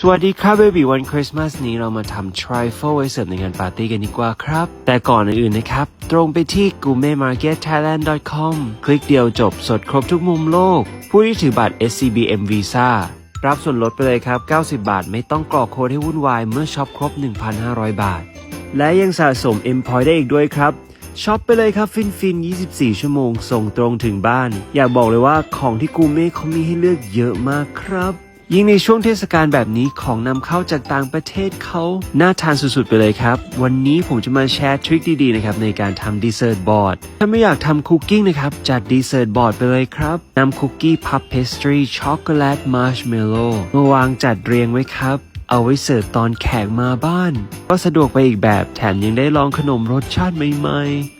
สวัสดีครับเบบีวันคริสต์มาสนี้เรามาทำทริฟ l ไว้เสิร์ฟในงานปาร์ตี้กันดีกว่าครับ แต่ก่อนอื่นนะครับ ตรงไปที่ g o u r m e t m a r k e t t h a i l a n d c o m คลิกเดียวจบสดครบทุกมุมโลก ผู้ที่ถือบัตร SCBM Visa รับส่วนลดไปเลยครับ 90 บาท ไม่ต้องกรอกโค้ดให้วุ่นวายเมื่อช็อปครบ 1,500 บาท และยังสะสม M Point ได้อีกด้วยครับช็อปไปเลยครับฟินฟิน 24 ชั่วโมงส่งตรงถึงบ้าน อยากบอกเลยว่าของที่กูเม่เขามีให้เลือกเยอะมากครับ ยิ่งในช่วงเทศกาลแบบนี้ของนำเข้าจากต่างประเทศเขาน่าทานสุดๆไปเลยครับ วันนี้ผมจะมาแชร์ทริคดีๆนะครับในการทำดีเซอร์ตบอร์ดถ้าไม่อยากทำคุกกิ้งนะครับ จัดดีเซอร์ตบอร์ดไปเลยครับนำคุกกี้พับเพสตรีช็อกโกแลตมาร์ชเมลโล่มาวางจัดเรียงไว้ครับเอาไว้เสิร์ฟตอนแขกมาบ้าน ก็สะดวกไปอีกแบบแถมยังได้ลองขนมรสชาติใหม่ๆ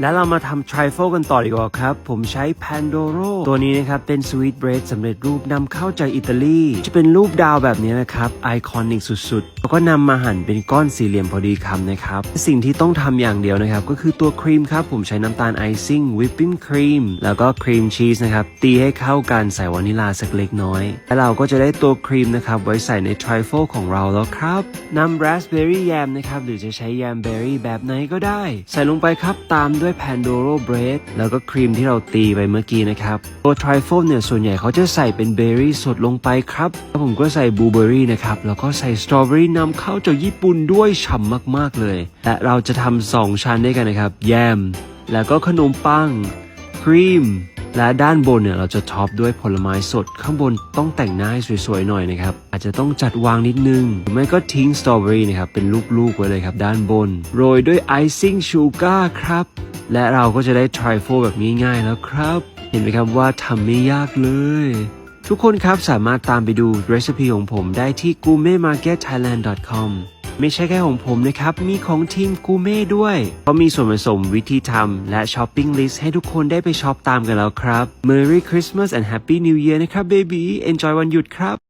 แล้วเรามาทำทริฟ l กันต่อดีกว่าครับ ผมใช้ Pandoro ตัวนี้นะครับเป็นสวีทเบรดสำเร็จรูปนำเข้าจากอิตาลี จะเป็นรูปดาวแบบนี้นะครับไอคอนิกสุดๆ แล้วก็นำมาหั่นเป็นก้อนสี่เหลี่ยมพอดีคำนะครับ สิ่งที่ต้องทำอย่างเดียวนะครับ ก็คือตัวครีมครับ ผมใช้น้ำตาลไอซิ่งวิปปิ้งครีมแล้วก็ครีมชีสนะครับ ตีให้เข้ากันใส่วานิลาสักเล็กน้อย แล้วเราก็จะได้ตัวครีมนะครับไว้ใส่ในทริฟ l ของเราแล้วครับนำราสเบอร์รี่แยมนะครับหรือจะใช้แยมเบอร์รี่แบบไหนก็ได้ ใส่ลงไปครับตามด้วย Pandoro Bread แล้วก็ครีมที่เราตีไปเมื่อกี้นะครับ ตัวทริฟ l เนี่ย ส่วนใหญ่เขาจะใส่เป็นเบอร์รี่สดลงไปครับแล้วผมก็ใส่บลูเบอร์รี่นะครับ แล้วก็ใส่สตรอเบอรี่นำเข้าจากญี่ปุ่นด้วยฉ่ำมากๆเลย และเราจะทำสองชั้นด้วยกันนะครับ แยม แล้วก็ขนมปัง ครีม และด้านบนเนี่ยเราจะท็อปด้วยผลไม้สด ข้างบนต้องแต่งหน้าให้สวยๆหน่อยนะครับ อาจจะต้องจัดวางนิดนึงหรือไม่ก็ทิ้งสตรอเบอรี่นะครับเป็นลูกๆไว้เลยครับด้านบน โรยด้วยไอซิ่งชูการ์ครับ และเราก็จะได้ทริฟ l แบบง่ายๆแล้วครับ เห็นไหมครับว่าทำไม่ยากเลย ทุกคนครับสามารถตามไปดูรีซปีของผมได้ที่ g o u r m e t m a r k e t t h a i l a n d c o m ไม่ใช่แค่ของผมนะครับ มีของทีมกูเม่ด้วยเขามีส่วนผสมวิธีทำและช้อปปิ้งลิสต์ให้ทุกคนได้ไปช็อปตามกันแล้วครับ Merry Christmas and Happy New Year นะครับ baby Enjoy วันหยุดครับ